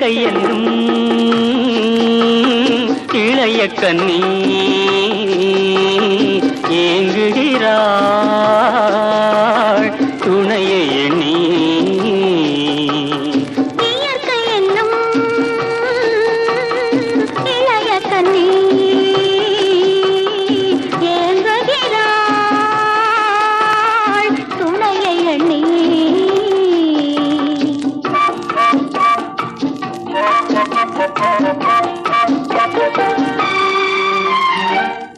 இயற்கை இளைய கண்ணி ஏங்குகிறாள்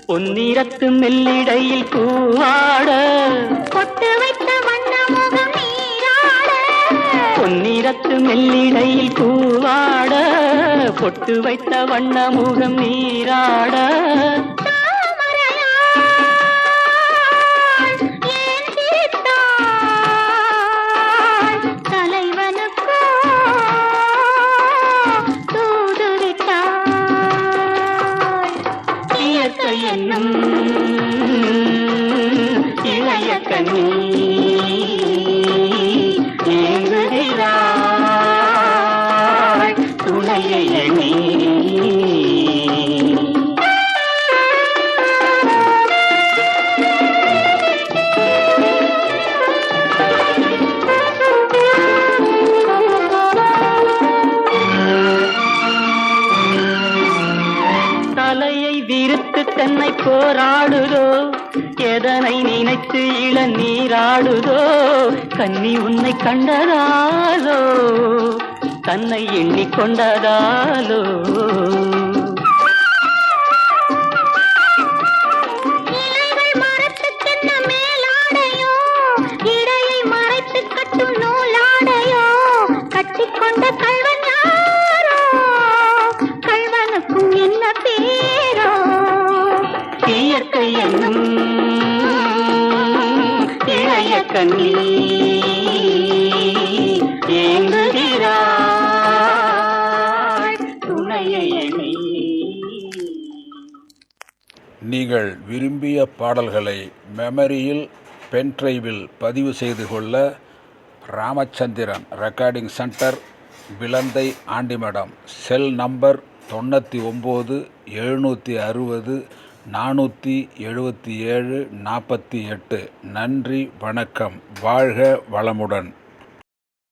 பொன்னிறத்து மெல்லிடையில் பூவாட. பொட்டு வைத்த வண்ண முகம் நீராட. பொன்னிறத்து மெல்லிடையில் பூவாட. பொட்டு வைத்த வண்ண முகம் நீராட. என்னும் இளைய கண்ணி நினைத்து விரித்து தன்னை போராடுதோ? எதனை நினைத்து இள நீராடுதோ கன்னி உன்னை கண்டதாலோ? தன்னை எண்ணிக்கொண்டதாலோ இலைகள் மரத்துக்கென்ன மேலாடையோ? கட்டிக்கொண்ட கள்வன் யாரோ? கள்வனுக்கும் என்ன பேர்? துணையை நீங்கள் விரும்பிய பாடல்களை மெமரியில் பென்ட்ரைவில் பதிவு செய்து கொள்ள Ramachandran recording centre Vilandai Andimadam cell number தொண்ணூற்றி ஒம்பது எழுநூற்றி அறுபது நானூற்றி எழுபத்தி ஏழு நாற்பத்தி எட்டு. நன்றி வணக்கம். வாழ்க வளமுடன்.